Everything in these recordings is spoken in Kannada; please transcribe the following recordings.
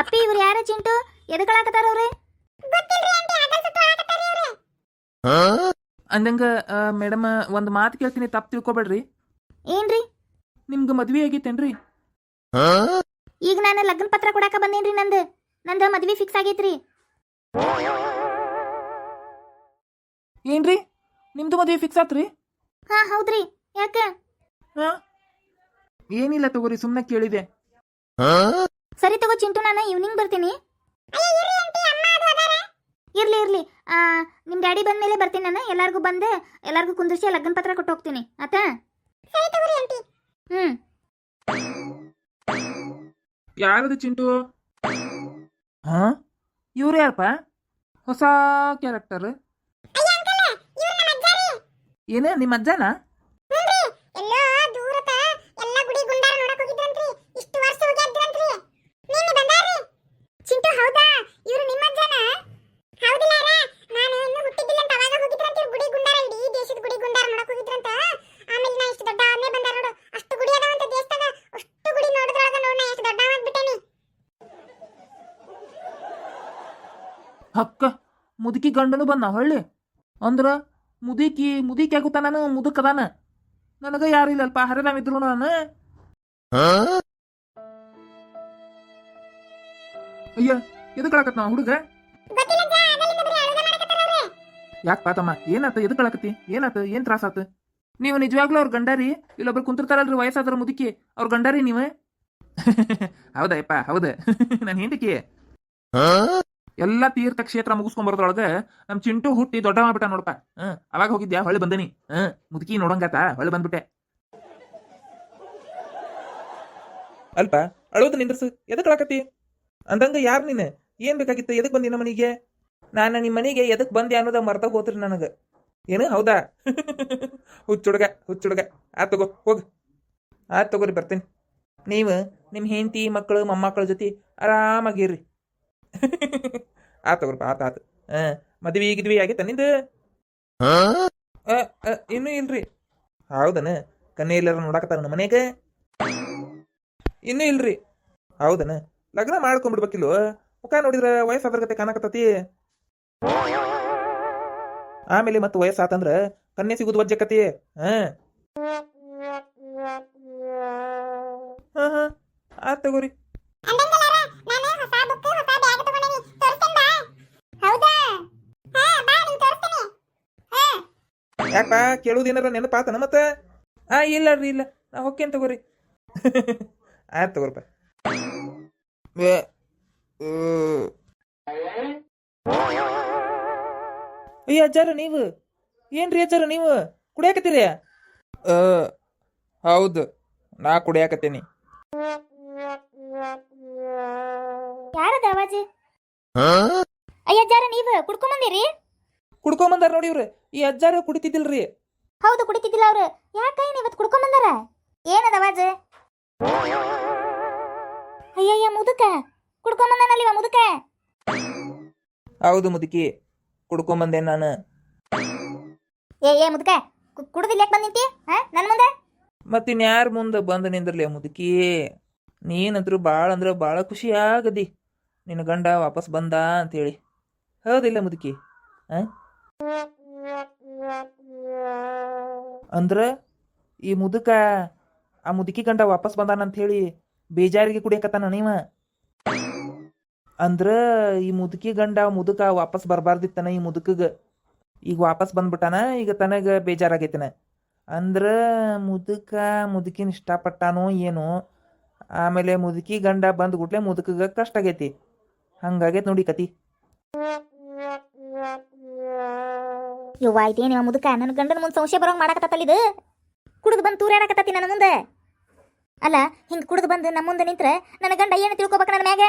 ಅಪ್ಪಿ ಇವ್ರು ಯಾರ ಚಿಂಟು? ಎದಗಳಾಕತ್ತಾರ ಅವ್ರೆ? ಅಂದಂಗ ಮೇಡಮ್ ಒಂದು ಮಾತು ಕೇಳ್ತೀನಿ ತಪ್ಪು ತಿಳ್ಕೊಬೇಡ್ರಿ. ಏನ್ರಿ? ನಿಮ್ಗೆ ಮದ್ವೆ ಆಗೈತೇನ್ರಿ ಈಗ ನಾನು ಲಗ್ನ ಪತ್ರ ಕೊಡಾಕ ಬಂದೇನ್ರಿ ನಂದು? ನಂದ ಮದ್ವೆ ಫಿಕ್ಸ್ ಆಗೈತ್ರಿ. ಏನ್ರಿ? ನಿಮ್ದು ಮದ್ವೆ ಫಿಕ್ಸ್ ಆತ್ರಿ? ಹಾ ಹೌದ್ರಿ. ಯಾಕೆ? ಹಾ? ಏನಿಲ್ಲ ತಗೋರಿ ಸುಮ್ಮನೆ ಕೇಳಿದೆ. ಸರಿ ತಗೋ ಚಿಂಟು ನಾನು ಈವ್ನಿಂಗ್ ಬರ್ತೀನಿ. ಇರ್ಲಿ ಇರ್ಲಿ ಆ, ನಿಮ್ ಡ್ಯಾಡಿ ಬಂದ್ಮೇಲೆ ಬರ್ತೀನಿ ನಾನು. ಎಲ್ಲಾರ್ಗೂ ಬಂದೆ ಎಲ್ಲಾರ್ಗೂ ಕುಂದಿರ್ಸಿ ಲಗ್ನ ಪತ್ರ ಕೊಟ್ಟು ಹೋಗ್ತೀನಿ. ಆತಾ ಹ್ಮ್. ಯಾರದು ಚಿಂಟು? ಹಾ? ಇವ್ರು ಯಾರಪ್ಪ? ಹೊಸ ಕ್ಯಾರೆಕ್ಟರ್ ಏನ ನಿಮ್ಮ ಅಜ್ಜನ ಎಲ್ಲೋ ದೂರತ ಎಲ್ಲ ಗುಡಿ ಗುಂಡಾರ ನೋಡಕ್ ಹೋಗಿದ್ರಂತ್ರಿ ಇಷ್ಟು ವರ್ಷ ಹೋಗ್ಯಾದ್ರಂತ್ರಿ ನಿನ್ನೆ ಬಂದಾರಿ ಚಿಂಟು ಹೌದಾ ಇವ್ರು ನಿಮ್ಮ ಅಜ್ಜನ ಹೌದಿಲ್ಲ ನಾನು ಇನ್ನೂ ಹುಟ್ಟಿದ್ದಿಲ್ಲ ಅಂತ ಅವಾಗ ಹೋಗಿದ್ರಂತ ಇವ್ರು ಗುಡಿ ಗುಂಡಾರ ಇಡೀ ದೇಶದ ಗುಡಿ ಗುಂಡಾರ ನೋಡಕ್ ಹೋಗಿದ್ರಂತ ಆಮೇಲೆ ನಾ ಇಷ್ಟು ದೊಡ್ಡ ಅವನೇ ಬಂದಾರ ನೋಡು ಅಷ್ಟು ಗುಡಿ ಅದಾವಂತ ದೇಶದಾಗ ಅಷ್ಟು ಗುಡಿ ನೋಡಿದ್ರೊಳಗ ನೋಡ್ ನಾ ಎಷ್ಟು ದೊಡ್ಡ ಆಗ್ಬಿಟ್ಟೇನಿ ಹಕ್ಕ ಮುದುಕಿ ಗಂಡನು ಬಂದ ಹೊಳ್ಳಿ. ಅಂದ್ರ ಮುದುಕಿ ಮುದುಕಿ ಆಗುತ್ತ ನಾನು ಮುದುಕದಾನ? ನನಗ ಯಾರು ಇಲ್ಲಲ್ಪ ಹರಿದಾಮಿದ್ರು ನಾನು. ಅಯ್ಯ ಎದಕ್ಕಳಕತ್ ನಾ ಹುಡುಗ. ಯಾಕೆ ಪಾತಮ್ಮ ಏನಾತ ಕಳಕತ್ತಿ ಏನಾತ ಏನ್ ತ್ರಾಸಾತ? ನೀವು ನಿಜವಾಗ್ಲೂ ಅವ್ರ ಗಂಡಾರಿ? ಇಲ್ಲೊಬ್ರು ಕುಂತಿರ್ತಾರಲ್ರಿ ವಯಸ್ಸಾದ್ರ ಮುದುಕಿ. ಅವ್ರ ಗಂಡಾರಿ ನೀವು? ಹೌದಾ ಯಪ್ಪ ಹೌದ. ನಾನು ಹೆಂಡಕಿ ಎಲ್ಲ ತೀರ್ಥ ಕ್ಷೇತ್ರ ಮುಗಿಸ್ಕೊಂಡ್ ನಮ್ಮ ನಮ್ ಚಿಂಟು ಹುಟ್ಟಿ ದೊಡ್ಡ ಮಾಡ್ಬಿಟ್ಟ ನೋಡಪ್ಪ. ಹ್ಮ್ ಅವಾಗ ಹೋಗಿದ್ಯಾ? ಹೊಳ್ಳಿ ಬಂದನಿ. ಮುದುಕಿ ನೋಡಂಗಾತ ಹೊಳ್ಳಿ ಬಂದ್ಬಿಟ್ಟೆ. ಅಲ್ಪ ಅಳೋದು ನಿಂದ್ರಸು. ಎದಕ್ ಅಳಕತ್ತಿ? ಅಂದಂಗ ಯಾರ್ ನೀನು? ಏನ್ ಬೇಕಾಗಿತ್ತು? ಎದಕ್ ಬಂದಿ ನಮ್ಮ ಮನೆಗೆ? ನಾನು ನಿಮ್ಮ ಮನೆಗೆ ಎದಕ್ ಬಂದೆ ಅನ್ನೋದ ಮರ್ತ ಹೋತ್ರಿ ನನಗ. ಏನು? ಹೌದಾ? ಹುಚ್ಚುಡುಗ, ಹುಚ್ಚುಡ್ಗ. ಆ ತಗೋ, ಹೋಗ್. ಆತ್ ತಗೋರಿ ಬರ್ತೇನೆ. ನೀವು ನಿಮ್ಮ ಹೆಂಡತಿ, ಮಕ್ಕಳು, ಮೊಮ್ಮಕ್ಕಳ ಜೊತೆ ಆರಾಮಾಗಿರ್ರಿ ಆತ್ ತಗೋರಪ್ಪ ಆತ ಆತ್. ಹಾ ಮದ್ವಿ ಗಿದ್ವಿ ಆಗೈತ ನಿಂದು? ಇನ್ನೂ ಇಲ್ರಿ. ಹೌದನ? ಕನ್ನೆ ಇಲ್ಲಾರ ನೋಡಕತ್ತಾರ ನಮ್ಮ ಮನೆಗೆ ಇನ್ನೂ ಇಲ್ರಿ. ಹೌದನ? ಲಗ್ನ ಮಾಡ್ಕೊಂಡ್ಬಿಡ್ಬೇಕಿಲ್ವ ಮುಖ ನೋಡಿದ್ರ ವಯಸ್ಸಾದ್ರ ಗತೆ ಕಾಣಕತ್ತತಿ? ಆಮೇಲೆ ಮತ್ತೆ ವಯಸ್ಸಾತಂದ್ರ ಕನ್ನೆ ಸಿಗುದು ವಜ್ಜಕತಿ? ಹಾ ಹಾ ಹಾ. ಆತ್ ತಗೋರಿ ಅಂದಂಗಲ್ಲಾರ, ನಾನು ಹೊಸ ಬುಕ್ ಹೊಸ ಬ್ಯಾಗ್ ತಗೊಂಡೇನಿ ತೋರಿಸ್ತೇನ್ ಬಾ ಹೌದಾ ಹಾ ಬಾ ನಿಂಗ್ ತೋರಿಸ್ತೀನಿ ಹಾ ಯಾಕ? ಕೇಳುವುದೇನಾರ ನೆನಪಾತನ ಮತ್ತ? ಆ ಇಲ್ಲ ರೀ ಇಲ್ಲ. ನಾ ಹೊಕ್ಕೇನ್ ತಗೋರಿ. ಆಯ್ತು ತಗೋರಪ್ಪ. ಅಯ್ಯ ಅಜ್ಜಾರ ನೀವು? ಏನ್ರಿ ಅಜ್ಜಾರ ನೀವು? ಕುಡಿಯಾಕತ್ತೀರಿ? ಆ, ಹೌದು. ನಾ ಕುಡಿಯಾಕತ್ತೀನಿ. ಯಾರದ ಅವಾಜ್? ಅಯ್ಯಜ್ಜಾರ ನೀವು ಕುಡ್ಕೊಂಬಂದಿರಿ ಕುಡ್ಕೊಂಬಂದಾರ ನೋಡಿ ಇವ್ರು. ಈ ಅಜ್ಜಾರು ಕುಡಿತಿದ್ದಿಲ್ರಿ. ಹೌದು ಕುಡಿತಿದ್ದಿಲ್ಲ ಅವ್ರು. ಯಾಕ ಏನು ಇವತ್ತು ಕುಡ್ಕೊಂಬಂದಾರ? ಏನದ ಅವಾಜ್? ಅಯ್ಯಯ್ಯ ಮುದುಕ. ಕುಡ್ಕೊಂಬಂದಾನಲ್ಲಿ ಇವ ಮುದುಕ? ಹೌದು ಮುದುಕಿ ಕುಡ್ಕೊಂಬಂದೆ ನಾನು. ಏ ಏ ಮುದುಕ ಕುಡ್ದಿಲ್ಲ ಯಾಕೆ ಬಂದಿಂತಿ ಹಾ ನನ್ ಮುಂದೆ? ಮತ್ತಿನ್ಯಾರ ಮುಂದೆ ಬಂದು ನಿಂದ್ರಲಿ ಮುದುಕಿ? ನೀನಂದ್ರು ಭಾಳ ಅಂದ್ರೆ ಭಾಳ ಖುಷಿ ಆಗದಿ. ನಿನ್ನ ಗಂಡ ವಾಪಸ್ ಬಂದ ಅಂತೇಳಿ. ಹೌದಿಲ್ಲ ಮುದುಕಿ ಆ? ಅಂದ್ರ ಈ ಮುದುಕ ಆ ಮುದುಕಿ ಗಂಡ ವಾಪಸ್ ಬಂದಾನ ಅಂತ ಹೇಳಿ ಬೇಜಾರಿಗೆ ಕುಡಿಯಕತ್ತಾನ ನೀವ? ಅಂದ್ರ ಈ ಮುದುಕಿ ಗಂಡ ಮುದುಕ ವಾಪಸ್ ಬರಬಾರ್ದಿತ್ತನ ಈ ಮುದುಕಗ. ಈಗ ವಾಪಸ್ ಬಂದ್ಬಿಟ್ಟಾನ, ಈಗ ತನಗ ಬೇಜಾರಾಗೈತನ. ಅಂದ್ರ ಮುದುಕ ಮುದುಕಿನ ಇಷ್ಟಪಟ್ಟಾನೋ ಏನೋ, ಆಮೇಲೆ ಮುದುಕಿ ಗಂಡ ಬಂದ್ಗುಟ್ಲೆ ಮುದುಕಗ ಕಷ್ಟ ಆಗೈತಿ. ಹಂಗಾಗೈತಿ ನೋಡಿ ಕತಿ. ಯವ್ವ ನಿಮ್ಮ ಮುದುಕ? ನನ್ನ ಗಂಡನ ಮುಂದೆ ಸಂಶಯ ಬರೋಂಗ್ ಮಾಡಕತ್ತಲ್ಲ ಇದು? ಕುಡಿದು ಬಂದು ತೂರಾಡಕತ್ತತಿ ನನ್ನ ಮುಂದೆ. ಅಲ್ಲ, ಹಿಂಗ್ ಕುಡಿದು ಬಂದು ನಮ್ಮ ಮುಂದೆ ನಿಂತ್ರ ನನ್ನ ಗಂಡ ಏನು ತಿಳ್ಕೊಬೇಕ ನನ್ನ ಮ್ಯಾಗ?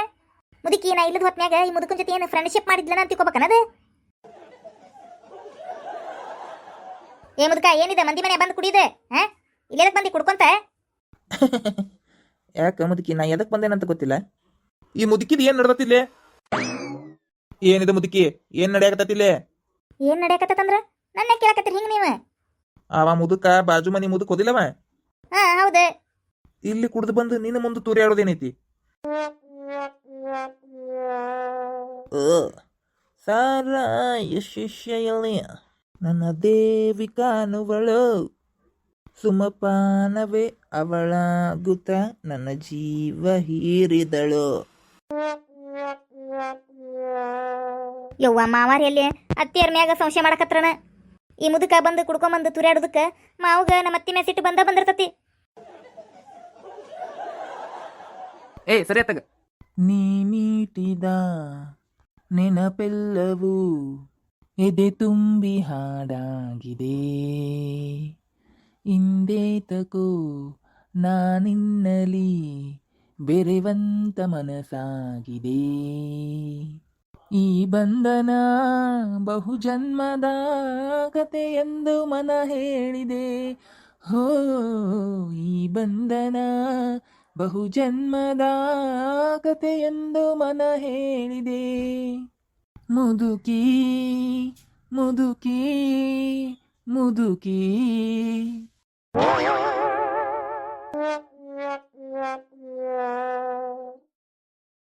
ಮುದುಕಿ, ನಾ ಇಲ್ಲದ ಹೊತ್ನ್ಯಾಗ ಈ ಮುದುಕನ ಜೊತೆ ಏನು ಫ್ರೆಂಡ್ಶಿಪ್ ಮಾಡಿದ್ಲ ಅಂತ ತಿಳ್ಕೊಬೇಕನದು ಏ ಮುದುಕ, ಏನಿದೆ? ಮಂದಿ ಮನೆ ಬಂದು ಕುಡಿದೆ ಹಾ ಇಲ್ಲದಕ್ಕೆ ಬಂದಿ ಕುಡ್ಕೊಂತ? ಯಾಕ ಮುದುಕಿ, ನಾ ಎದಕ್ ಬಂದೇನಂತ ಗೊತ್ತಿಲ್ಲ. ಈ ಮುದುಕಿದ್ ಏನ್ ನಡ್ದತಿಲ್ಲೇ ಏನಿದೆ ಮುದುಕಿ, ಏನ್ ನಡೆಯಕತ್ತಿಲ್ಲೇ ಏನ್ ನಡೆಯಕತ್ತಂದ್ರ? ನನ್ನ ಕೇಳಕತ್ತೀರಿ ಹಿಂಗ ನೀವ? ಅವ ಮುದುಕ ಬಾಜು ಮನಿ ಮುದುಕ್ ಹೋದಿಲ್ಲವ ಹಾ ಹೌದು. ಇಲ್ಲಿ ಕುಡ್ದು ಬಂದು ನಿನ್ನ ಮುಂದೆ ತೂರಿ ಆಡೋದೇನೈತಿ? ಸಾರ ಸಾರಾಯ ಶಿಷ್ಯಯಲ್ಲಿ ನನ್ನ ದೇವಿ ಕಾಣುವಳು. ಸುಮಪಾನವೇ ಅವಳ ಗುತ ನನ್ನ ಜೀವ ಹೀರಿದಳು. ಯವ್ವ ಮಾವಾರ ಎಲ್ಲಿ? ಅತ್ತಿಯರ್ ಮ್ಯಾಗ ಸಂಶಯ ಮಾಡಕತ್ರನ? ಈ ಮುದುಕ ಬಂದು ಕುಡ್ಕೊಂಬಂದು ತುರ್ಯಾಡೋದಕ್ಕ ಮಾವಗ ನಮ್ಮ ಅತ್ತಿ ಸಿಟ್ಟು ಬಂದ ಬಂದಿರ್ತತಿ. ಏ, ಸರಿ ಅತ್ತಗ ನೀ ಮೀಟಿದ ನೆನಪೆಲ್ಲವೂ ಎದೆ ತುಂಬಿ ಹಾಡಾಗಿದೆ. ಇಂದೇತಕೋ ನಾನಿನ್ನಲಿ ಬೆರೆವಂತ ಮನಸಾಗಿದೆ ಈ ಬಂಧನ ಬಹುಜನ್ಮದ ಎಂದು ಮನ ಹೇಳಿದೆ. ಹೋ, ಈ ಬಂಧನ ಬಹುಜನ್ಮದ ಎಂದು ಮನ ಹೇಳಿದೆ. ಮುದುಕಿ ಮುದುಕಿ ಮುದುಕಿ.